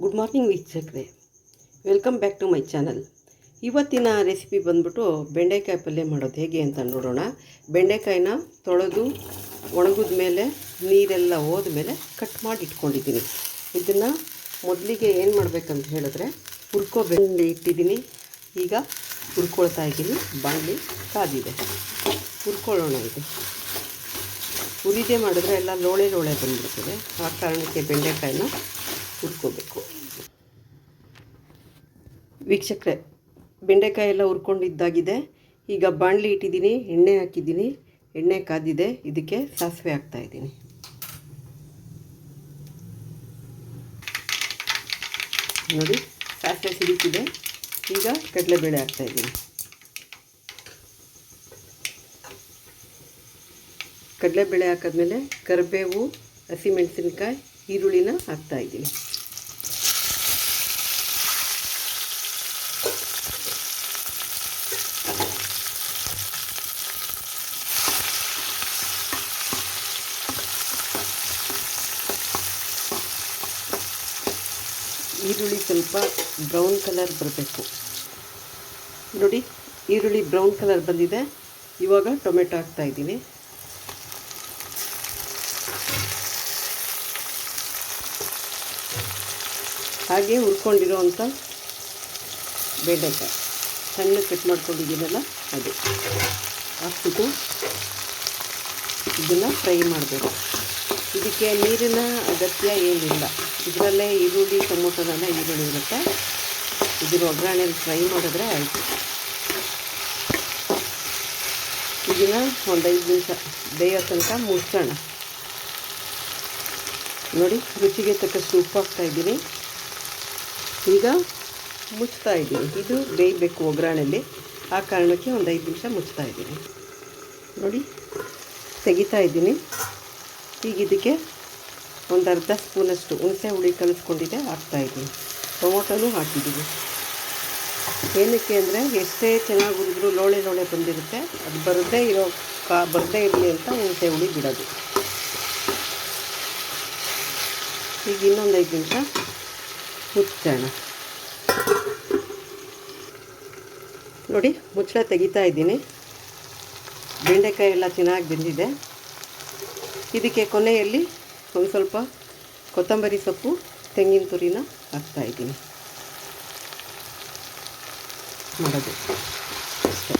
Good morning ವೀಕ್ಷಕರೇ. Welcome back to my channel ಇವತ್ತಿನ recipe ಬಂದ್ಬಿಟ್ಟು ಬೆಂಡೆಕಾಯಿ ಪಲ್ಯ ಮಾಡೋದು ಹೇಗೆ ಅಂತ ನೋಡೋಣ. ಬೆಂಡೆಕಾಯಿನ ತೊಳೆದು ಒಣಗಿದ ಮೇಲೆ ನೀರೆಲ್ಲ ಹೋದ ಮೇಲೆ ಕಟ್ ಮಾಡಿ ಇಟ್ಕೊಂಡಿದ್ದೀನಿ. ಇದನ್ನು ಮೊದಲಿಗೆ ಏನು ಮಾಡಬೇಕಂತ ಹೇಳಿದ್ರೆ ಹುರ್ಕೋ ಬೆಂಡೆ ಇಟ್ಟಿದ್ದೀನಿ. ಈಗ ಹುರ್ಕೊಳ್ತಾ ಇದ್ದೀನಿ. ಬಾಣಲಿ ಕಾದಿದೆ. ಹುರ್ಕೊಳ್ಳೋಣ ಇದು. ಹುರಿದೇ ಮಾಡಿದ್ರೆ ಎಲ್ಲ ಲೋಳೆ ಲೋಳೆ ಬಂದ್ಬಿಡ್ತದೆ. ಆ ಕಾರಣಕ್ಕೆ ಬೆಂಡೆಕಾಯಿನ ಹುರ್ಕೋಬೇಕು. ವೀಕ್ಷಕರೇ, ಬೆಂಡೆಕಾಯಿ ಎಲ್ಲ ಹುರ್ಕೊಂಡಿದ್ದಾಗಿದೆ. ಈಗ ಬಾಣಲಿ ಇಟ್ಟಿದ್ದೀನಿ, ಎಣ್ಣೆ ಹಾಕಿದ್ದೀನಿ. ಎಣ್ಣೆ ಕಾದಿದೆ, ಇದಕ್ಕೆ ಸಾಸಿವೆ ಹಾಕ್ತಾ ಇದ್ದೀನಿ. ನೋಡಿ, ಸಾಸಿವೆ ಸಿಡಿತಿದೆ. ಈಗ ಕಡಲೆಬೇಳೆ ಹಾಕ್ತಾ ಇದ್ದೀನಿ. ಕಡಲೆಬೇಳೆ ಹಾಕಿದ್ಮೇಲೆ ಕರಿಬೇವು, ಹಸಿಮೆಣಸಿನ್ಕಾಯಿ ಈರುಳ್ಳಿನ ಹಾಕ್ತಾ ಇದ್ದೀನಿ. ಈರುಳ್ಳಿ ಸ್ವಲ್ಪ ಬ್ರೌನ್ ಕಲರ್ ಬರಬೇಕು. ನೋಡಿ, ಈರುಳ್ಳಿ ಬ್ರೌನ್ ಕಲರ್ ಬಂದಿದೆ. ಇವಾಗ ಟೊಮೆಟೊ ಹಾಕ್ತಾ ಹಾಗೆ ಹುರ್ಕೊಂಡಿರೋವಂಥ ಬೆಂಡೆಕಾಯಿ. ಸಣ್ಣ ಕಟ್ ಮಾಡ್ಕೊಂಡಿದ್ದೀನಲ್ಲ ಅದು. ಹಾಕ್ಬಿಟ್ಟು ಇದನ್ನು ಫ್ರೈ ಮಾಡಬೇಕು ಇದಕ್ಕೆ ನೀರಿನ ಅಗತ್ಯ ಏನಿಲ್ಲ. ಇದರಲ್ಲೇ ಈರುಳ್ಳಿ ಟೊಮೊಟೊನೆಲ್ಲ ಈರುಳ್ಳಿ ಇರುತ್ತೆ. ಇದರ ಒಗ್ಗರಣೆಯಲ್ಲಿ ಫ್ರೈ ಮಾಡಿದ್ರೆ ಆಯಿತು. ಇದನ್ನು ಒಂದು ಐದು ನಿಮಿಷ ಬೇಯೋ ತನಕ ಮುಚ್ಚೋಣ. ನೋಡಿ, ರುಚಿಗೆ ತಕ್ಕಷ್ಟು ಉಪ್ಪು ಹಾಕ್ತಾ ಇದ್ದೀನಿ. ಈಗ ಮುಚ್ತಾ ಇದ್ದೀನಿ. ಇದು ಬೇಯಬೇಕು ಒಗ್ಗರಣೆಯಲ್ಲಿ ಆ ಕಾರಣಕ್ಕೆ ಒಂದು ಐದು ನಿಮಿಷ ಮುಚ್ತಾ ಇದ್ದೀನಿ. ನೋಡಿ, ತೆಗಿತಾ ಇದ್ದೀನಿ. ಈಗ ಇದಕ್ಕೆ ಒಂದು ಅರ್ಧ ಸ್ಪೂನಷ್ಟು ಹುಣಸೆ ಹುಳಿ ಕಲಿಸ್ಕೊಂಡಿದ್ದೆ ಹಾಕ್ತಾಯಿದ್ದೀನಿ ಟೊಮೊಟೊನೂ ಹಾಕಿದ್ದೀನಿ. ಏನಕ್ಕೆ ಅಂದರೆ ಎಷ್ಟೇ ಚೆನ್ನಾಗಿ ಹುರಿದ್ರೂ ಲೋಳೆ ಲೋಳೆ ಬಂದಿರುತ್ತೆ. ಅದು ಬರದೇ ಇರೋ ಕಾ ಬರದೇ ಇರಲಿ ಅಂತ ಹುಣಸೆ ಹುಳಿ ಬಿಡೋದು. ಈಗ ಇನ್ನೊಂದು ಐದು ನಿಮಿಷ ಮುಚ್ಚೋಣ. ನೋಡಿ, ಮುಚ್ಚಳ ತೆಗಿತಾ ಇದ್ದೀನಿ. ಬೆಂಡೆಕಾಯಿ ಎಲ್ಲ ಚೆನ್ನಾಗಿ ಬೆಂದಿದೆ. ಇದಕ್ಕೆ ಕೊನೆಯಲ್ಲಿ ಒಂದು ಸ್ವಲ್ಪ ಕೊತ್ತಂಬರಿ ಸೊಪ್ಪು, ತೆಂಗಿನ ತುರಿನ ಹಾಕ್ತಾಯಿದ್ದೀನಿ ಮಾಡೋದು ಅಷ್ಟೇ.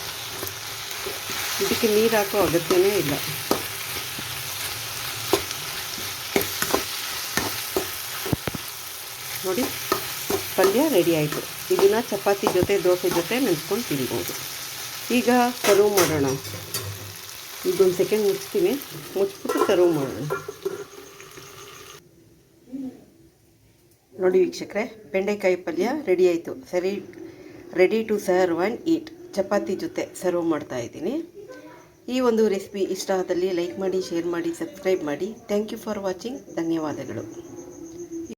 ಇದಕ್ಕೆ ನೀರು ಹಾಕೋ ಅಗತ್ಯವೇ ಇಲ್ಲ. ನೋಡಿ, ಪಲ್ಯ ರೆಡಿ ಆಯಿತು. ಇದನ್ನು ಚಪಾತಿ ಜೊತೆ, ದೋಸೆ ಜೊತೆ ನೆನ್ಸ್ಕೊಂಡು ತಿನ್ಬೋದು. ಈಗ ಸರ್ವ್ ಮಾಡೋಣ. ಇದೊಂದು ಸೆಕೆಂಡ್ ಮುಚ್ತೀನಿ. ಮುಚ್ಚಿಬಿಟ್ಟು ಸರ್ವ್ ಮಾಡೋಣ. ನೋಡಿ ವೀಕ್ಷಕರೇ, ಬೆಂಡೆಕಾಯಿ ಪಲ್ಯ ರೆಡಿ ಆಯಿತು. ಸರಿ ready to serve and eat chapati ಜೊತೆ ಸರ್ವ್ ಮಾಡ್ತಾ ಇದ್ದೀನಿ. ಈ ಒಂದು ರೆಸಿಪಿ ಇಷ್ಟ ಆದಲ್ಲಿ ಲೈಕ್ ಮಾಡಿ ಶೇರ್ ಮಾಡಿ ಸಬ್ಸ್ಕ್ರೈಬ್ ಮಾಡಿ. ಥ್ಯಾಂಕ್ ಯು ಫಾರ್ ವಾಚಿಂಗ್ ಧನ್ಯವಾದಗಳು.